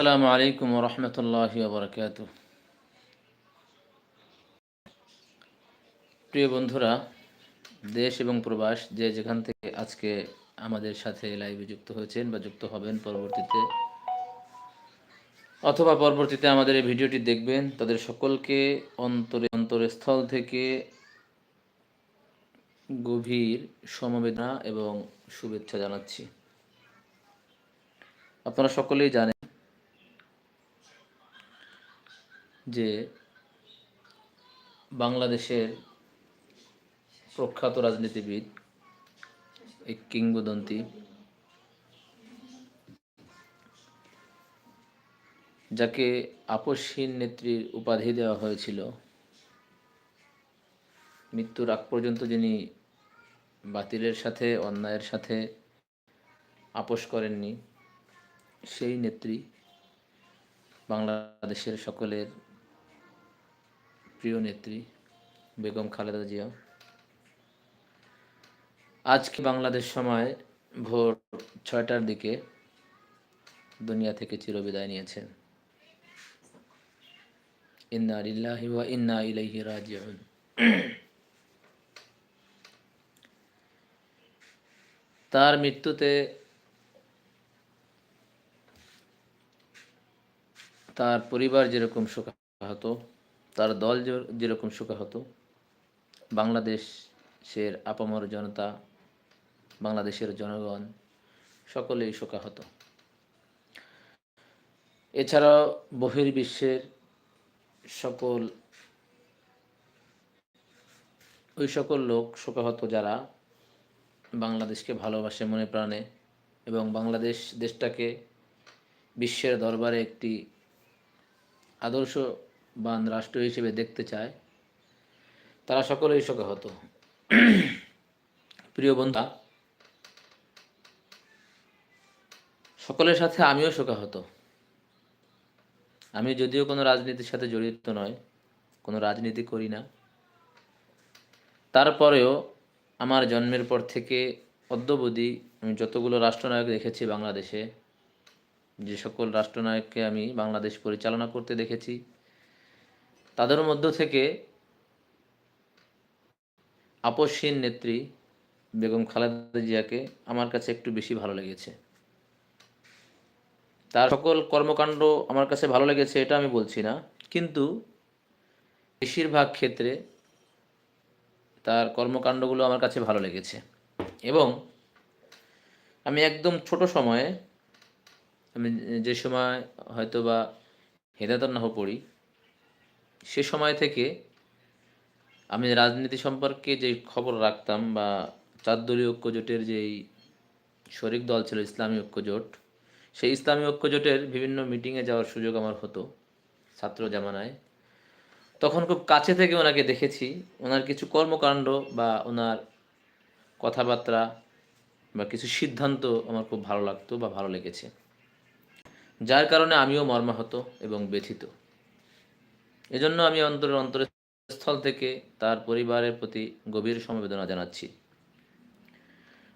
আসসালামু আলাইকুম রহমতুল্লাহ বরকাত প্রিয় বন্ধুরা, দেশ এবং প্রবাস যে যেখান থেকে আজকে আমাদের সাথে লাইভে যুক্ত হয়েছেন বা যুক্ত হবেন পরবর্তীতে, অথবা পরবর্তীতে আমাদের এই ভিডিওটি দেখবেন, তাদের সকলকে অন্তরে অন্তরস্থল থেকে গভীর সমবেদনা এবং শুভেচ্ছা জানাচ্ছি। আপনারা সকলেই জানেন যে বাংলাদেশের প্রখ্যাত রাজনীতিবিদ এক কিংবদন্তি যাকে আপসহীন নেত্রীর উপাধি দেওয়া হয়েছিল, মৃত্যুর আগ পর্যন্ত যিনি বাতিলের সাথে, অন্যায়ের সাথে আপোষ করেননি, সেই নেত্রী বাংলাদেশের সকলের প্রিয় নেত্রী বেগম খালেদা জিয়া। আজকে বাংলাদেশ সময় ভোর ছয়টার দিকে দুনিয়া থেকে চিরবিদায় নিয়েছেন। ইন্না ওয়া ইন্না ইলাইহি রাজিউন। তার মৃত্যুতে তার পরিবার যেরকম শোকাহত তার দল যেরকম শোকাহত বাংলাদেশের আপামর জনতা, বাংলাদেশের জনগণ, সকলেই শোকাহত এছাড়াও বহির্বিশ্বের সকল, ওই সকল লোক শোকাহত যারা বাংলাদেশকে ভালোবাসে মনে প্রাণে এবং বাংলাদেশ দেশটাকে বিশ্বের দরবারে একটি আদর্শবান রাষ্ট্র হিসেবে দেখতে চায়, তারা সকলেই শোকে শোকাহত। প্রিয় বন্ধু সকলের সাথে আমিও শোকাহত। আমি যদিও কোনো রাজনীতির সাথে জড়িত নয় কোনো রাজনীতি করি না। তারপরেও আমার জন্মের পর থেকে অদ্যবধি আমি যতগুলো রাষ্ট্রনায়ক দেখেছি বাংলাদেশে, যে সকল রাষ্ট্রনায়ককে আমি বাংলাদেশ পরিচালনা করতে দেখেছি তাদের মধ্য থেকে আপসহীন নেত্রী বেগম খালেদা জিয়াকে আমার কাছে একটু বেশি ভালো লেগেছে। তার সকল কর্মকাণ্ড আমার কাছে ভালো লেগেছে, এটা আমি বলছি না। কিন্তু বেশিরভাগ ক্ষেত্রে তার কর্মকাণ্ডগুলো আমার কাছে ভালো লেগেছে। এবং আমি একদম ছোট সময়ে আমি যে সময় হয়তো বা হেদায়তনাহ পড়ি সে সময় থেকে আমি রাজনীতি সম্পর্কে যে খবর রাখতাম বা চার ঐক্যজোটের যেই শরিক দল ছিল, ইসলামী ঐক্যজোট সেই ইসলামী ঐক্যজোটের বিভিন্ন মিটিংয়ে যাওয়ার সুযোগ আমার হতো ছাত্র জামানায়। তখন খুব কাছে থেকে ওনাকে দেখেছি। ওনার কিছু কর্মকাণ্ড বা ওনার কথাবার্তা বা কিছু সিদ্ধান্ত আমার খুব ভালো লাগতো বা ভালো লেগেছে। যার কারণে আমিও মর্মাহত এবং ব্যথিত। এজন্য আমি অন্তরের অন্তরস্থল থেকে তার পরিবারের প্রতি গভীর সমবেদনা জানাচ্ছি।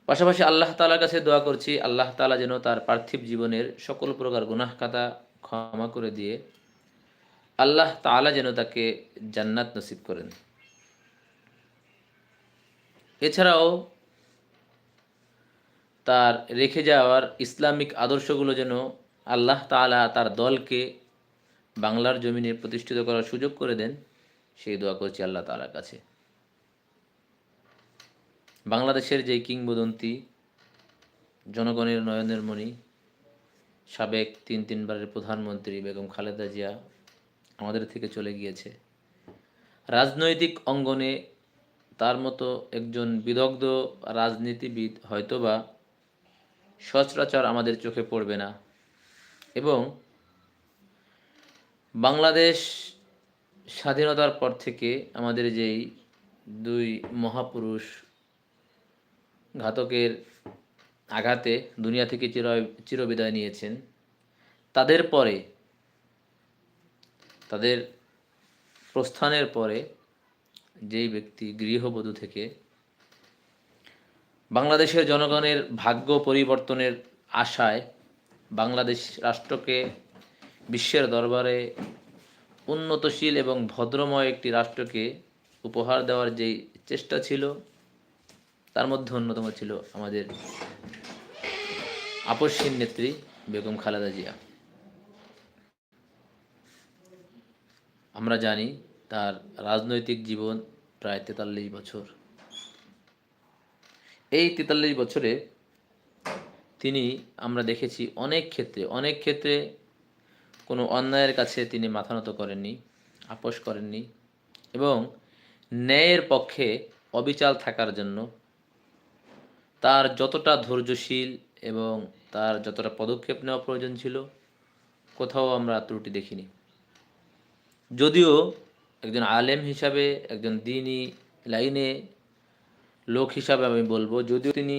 পাশাপাশি আল্লাহ তালার কাছে দোয়া করছি, আল্লাহ তালা যেন তার পার্থিব জীবনের সকল প্রকার গুনাহ খাতা ক্ষমা করে দিয়ে আল্লাহ তালা যেন তাকে জান্নাত নসিব করেন। এছাড়াও তার রেখে যাওয়ার ইসলামিক আদর্শগুলো যেন আল্লাহ তাআলা তার দলকে বাংলার জমিনে প্রতিষ্ঠিত করার সুযোগ করে দেন, সেই দোয়া করছি আল্লাহ তাআলার কাছে। বাংলাদেশের যে কিংবদন্তি জনগণের নয়নের মণি, সাবেক তিন তিনবারের প্রধানমন্ত্রী বেগম খালেদা জিয়া আমাদের থেকে চলে গিয়েছে। রাজনৈতিক অঙ্গনে তার মতো একজন বিদগ্ধ রাজনীতিবিদ হয়তোবা সচরাচর আমাদের চোখে পড়বে না। এবং বাংলাদেশ স্বাধীনতার পর থেকে আমাদের যেই দুই মহাপুরুষ ঘাতকের আঘাতে দুনিয়া থেকে চির, চিরবিদায় নিয়েছেন, তাদের পরে, তাদের প্রস্থানের পরে যেই ব্যক্তি গৃহবধূ থেকে বাংলাদেশের জনগণের ভাগ্য পরিবর্তনের আশায় বাংলাদেশ রাষ্ট্রকে বিশ্বের দরবারে উন্নতশীল এবং ভদ্রময় একটি রাষ্ট্রকে উপহার দেওয়ার যেই চেষ্টা ছিল, তার মধ্যে অন্যতম ছিল আমাদের আপসহীন নেত্রী বেগম খালেদা জিয়া। আমরা জানি তার রাজনৈতিক জীবন প্রায় তেতাল্লিশ বছর। এই তেতাল্লিশ বছরে তিনি, আমরা দেখেছি, অনেক ক্ষেত্রে অনেক ক্ষেত্রে কোনো অন্যায়ের কাছে তিনি মাথা নত করেননি, আপোষ করেননি এবং ন্যায়ের পক্ষে অবিচাল থাকার জন্য তার যতটা ধৈর্যশীল এবং তার যতটা পদক্ষেপ নেওয়া প্রয়োজন ছিল, কোথাও আমরা ত্রুটি দেখিনি। যদিও একজন আলেম হিসাবে, একজন দিনই লাইনে লোক হিসাবে আমি বলব, যদিও তিনি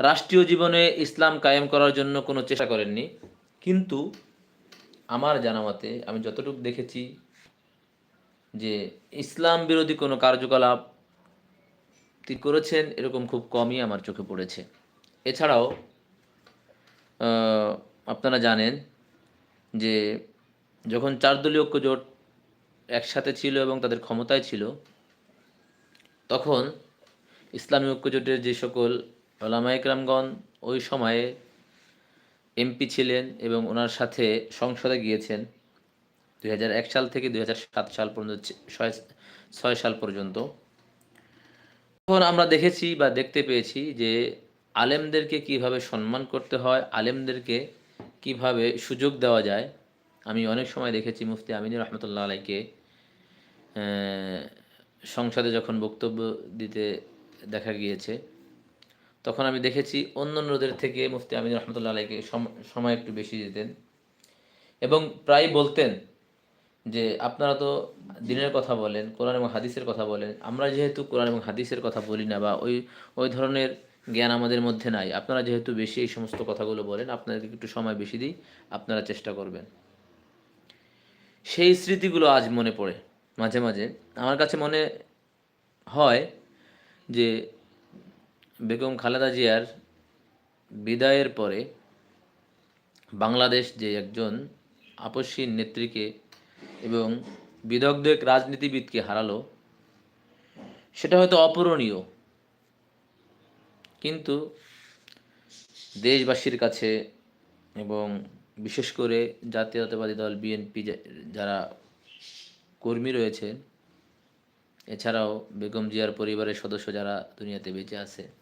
রাষ্ট্রীয় জীবনে ইসলাম কায়েম করার জন্য কোনো চেষ্টা করেননি কিন্তু আমার জানা মতে, আমি যতটুকু দেখেছি যে ইসলাম বিরোধী কোনো কার্যকলাপ তিনি করেছেন, এরকম খুব কমই আমার চোখে পড়েছে। এছাড়াও আপনারা জানেন যে যখন চার দলীয় ঐক্য জোট একসাথে ছিল এবং তাদের ক্ষমতায় ছিল, তখন ইসলামী ঐক্য জোটের যে সকল ওলামা ইকরামগণ ওই সময়ে এমপি ছিলেন এবং ওনার সাথে সংসদে গিয়েছেন দু হাজার এক সাল থেকে দুই হাজার সাত সাল পর্যন্ত ছয় সাল পর্যন্ত। তখন আমরা দেখেছি বা দেখতে পেয়েছি যে আলেমদেরকে কীভাবে সম্মান করতে হয়, আলেমদেরকে কীভাবে সুযোগ দেওয়া যায়। আমি অনেক সময় দেখেছি মুফতি আমিনুর রহমতুল্লাহ আলাইকে সংসদে যখন বক্তব্য দিতে দেখা গিয়েছে। তখন আমি দেখেছি অন্য অন্যদের থেকে মুফতি আমিনুর রহমতুল্লাহ আলাইকে সম- সময় একটু বেশি দিতেন। এবং প্রায় বলতেন যে, আপনারা তো দিনের কথা বলেন, কোরআন এবং হাদিসের কথা বলেন। আমরা যেহেতু কোরআন এবং হাদিসের কথা বলি না বা ওই ওই ধরনের জ্ঞান আমাদের মধ্যে নাই, আপনারা যেহেতু বেশি এই সমস্ত কথাগুলো বলেন, আপনাদেরকে একটু সময় বেশি দিই, আপনারা চেষ্টা করবেন। সেই স্মৃতিগুলো আজ মনে পড়ে মাঝে মাঝে। আমার কাছে মনে হয় যে বেগম খালেদা জিয়ার বিদায়ের পরে বাংলাদেশ যে একজন আপসীন নেত্রীকে এবং বিদগ্ধ রাজনীতিবিদকে হারালো, সেটা হয়তো অপূরণীয়। কিন্তু দেশবাসীর কাছে এবং বিশেষ করে জাতীয়তাবাদী দল বিএনপি যারা কর্মী রয়েছেন, এছাড়াও বেগম জিয়ার পরিবারের সদস্য যারা দুনিয়াতে বেঁচে আছে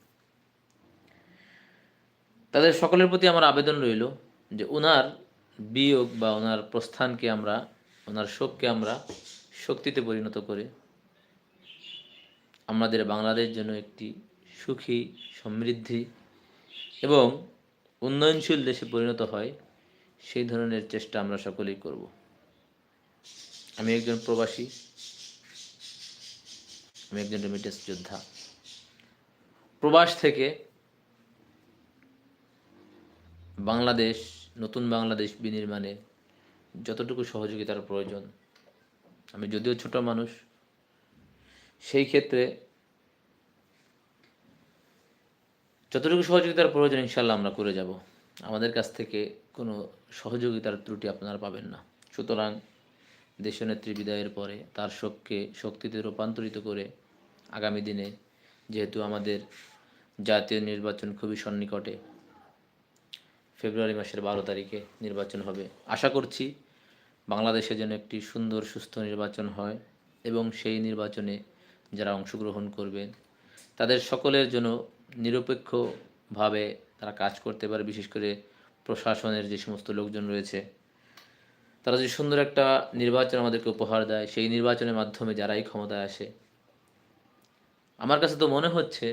তাদের সকলের প্রতি আমার আবেদন রইল যে ওনার বিয়োগ বা ওনার প্রস্থানকে আমরা ওনার শোককে আমরা শক্তিতে পরিণত করে আমাদের বাংলাদেশ যেন একটি সুখী, সমৃদ্ধি এবং উন্নয়নশীল দেশে পরিণত হয়, সেই ধরনের চেষ্টা আমরা সকলেই করব। আমি একজন প্রবাসী, আমি একজন রেমিটেন্স যোদ্ধা। প্রবাস থেকে বাংলাদেশ, নতুন বাংলাদেশ বিনির্মাণে যতটুকু সহযোগিতার প্রয়োজন। আমি যদিও ছোট মানুষ, সেই ক্ষেত্রে যতটুকু সহযোগিতার প্রয়োজন ইনশাল্লাহ আমরা করে যাব। আমাদের কাছ থেকে কোনো সহযোগিতার ত্রুটি আপনারা পাবেন না। সুতরাং দেশনেত্রী বিদায়ের পরে তার শোককে, শক্তিতে রূপান্তরিত করে আগামী দিনে যেহেতু আমাদের জাতীয় নির্বাচন খুবই সন্নিকটে ফেব্রুয়ারি মাসের বারো তারিখে নির্বাচন হবে। আশা করছি বাংলাদেশে যেন একটি সুন্দর, সুস্থ নির্বাচন হয় এবং সেই নির্বাচনে যারা অংশগ্রহণ করবেন তাদের সকলের জন্য নিরপেক্ষভাবে তারা কাজ করতে পারে, বিশেষ করে প্রশাসনের যে সমস্ত লোকজন রয়েছে। তারা যে সুন্দর একটা নির্বাচন আমাদেরকে উপহার দেয়, সেই নির্বাচনের মাধ্যমে যারাই ক্ষমতায় আসে, আমার কাছে তো মনে হচ্ছে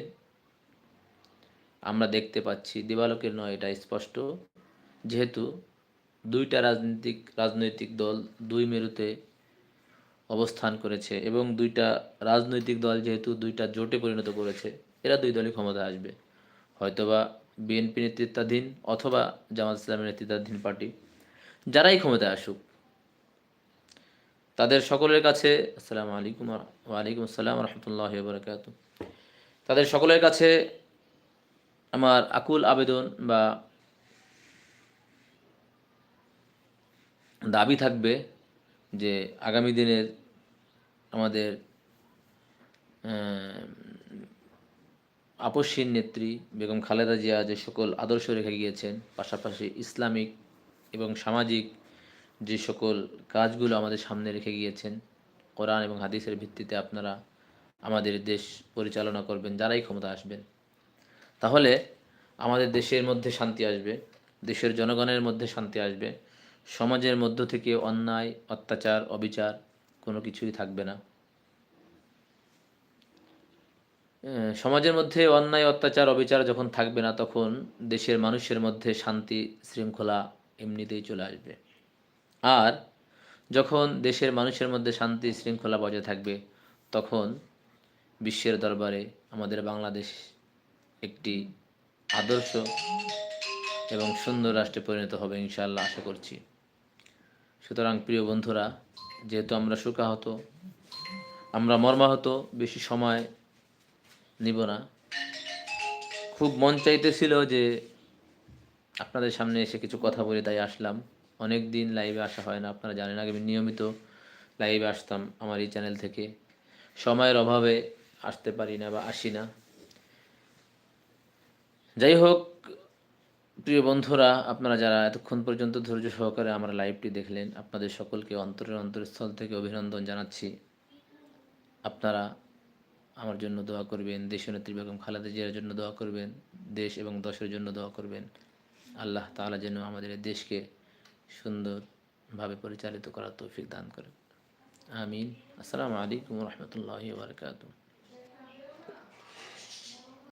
আমরা দেখতে পাচ্ছি দিবালোকের নয়, এটা স্পষ্ট। যেহেতু দুইটা রাজনৈতিক রাজনৈতিক দল দুই মেরুতে অবস্থান করেছে এবং দুইটা রাজনৈতিক দল যেহেতু দুইটা জোটে পরিণত করেছে, এরা দুই দলই ক্ষমতায় আসবে। হয়তোবা বিএনপি নেতৃত্বাধীন অথবা জামাত ইসলামের নেতৃত্বাধীন পার্টি, যারাই ক্ষমতায় আসুক, তাদের সকলের কাছে, আসসালামু আলাইকুম ওয়ালাইকুম আসসালাম রহমতুল্লাহ বরকাত তাদের সকলের কাছে আমার আকুল আবেদন বা দাবি থাকবে যে আগামী দিনের আমাদের আহ, আপসহীন নেত্রী বেগম খালেদা জিয়া যে সকল আদর্শ রেখে গিয়েছেন পাশাপাশি ইসলামিক এবং সামাজিক যে সকল কাজগুলো আমাদের সামনে রেখে গিয়েছেন কোরআন এবং হাদিসের ভিত্তিতে আপনারা আমাদের দেশ পরিচালনা করবেন যারাই ক্ষমতা আসবেন। তাহলে আমাদের দেশের মধ্যে শান্তি আসবে, দেশের জনগণের মধ্যে শান্তি আসবে, সমাজের মধ্য থেকে অন্যায়, অত্যাচার, অবিচার কোনো কিছুই থাকবে না। সমাজের মধ্যে অন্যায়, অত্যাচার, অবিচার যখন থাকবে না, তখন দেশের মানুষের মধ্যে শান্তি শৃঙ্খলা এমনিতেই চলে আসবে। আর যখন দেশের মানুষের মধ্যে শান্তি শৃঙ্খলা বজায় থাকবে, তখন বিশ্বের দরবারে আমাদের বাংলাদেশ একটি আদর্শ এবং সুন্দর রাষ্ট্রে পরিণত হবে ইনশাআল্লাহ, আশা করছি। সুতরাং প্রিয় বন্ধুরা, যেহেতু আমরা শোকাহত, আমরা মর্মাহত, বেশি সময় নিব না। খুব মন চাইতেছিল যে আপনাদের সামনে এসে কিছু কথা বলে তাই আসলাম। অনেক দিন লাইভে আসা হয় না, আপনারা জানেন, আগে আমি নিয়মিত লাইভে আসতাম আমার এই চ্যানেল থেকে। সময়ের অভাবে আসতে পারি না বা আসি না। যাই হোক প্রিয় বন্ধুরা, আপনারা যারা এতক্ষণ পর্যন্ত ধৈর্য সহকারে আমার লাইভটি দেখলেন, আপনাদের সকলকে অন্তরের অন্তরস্থল থেকে অভিনন্দন জানাচ্ছি। আপনারা আমার জন্য দোয়া করবেন দেশ দেশনেত্রী বেগম খালেদা জিয়ার জন্য দোয়া করবেন, দেশ এবং দশের জন্য দোয়া করবেন। আল্লাহ তাআলা যেন আমাদের দেশকে সুন্দরভাবে পরিচালিত করার তৌফিক দান করেন। আমিন। আসসালামু আলাইকুম রহমতুল্লাহ বারকাতুহ।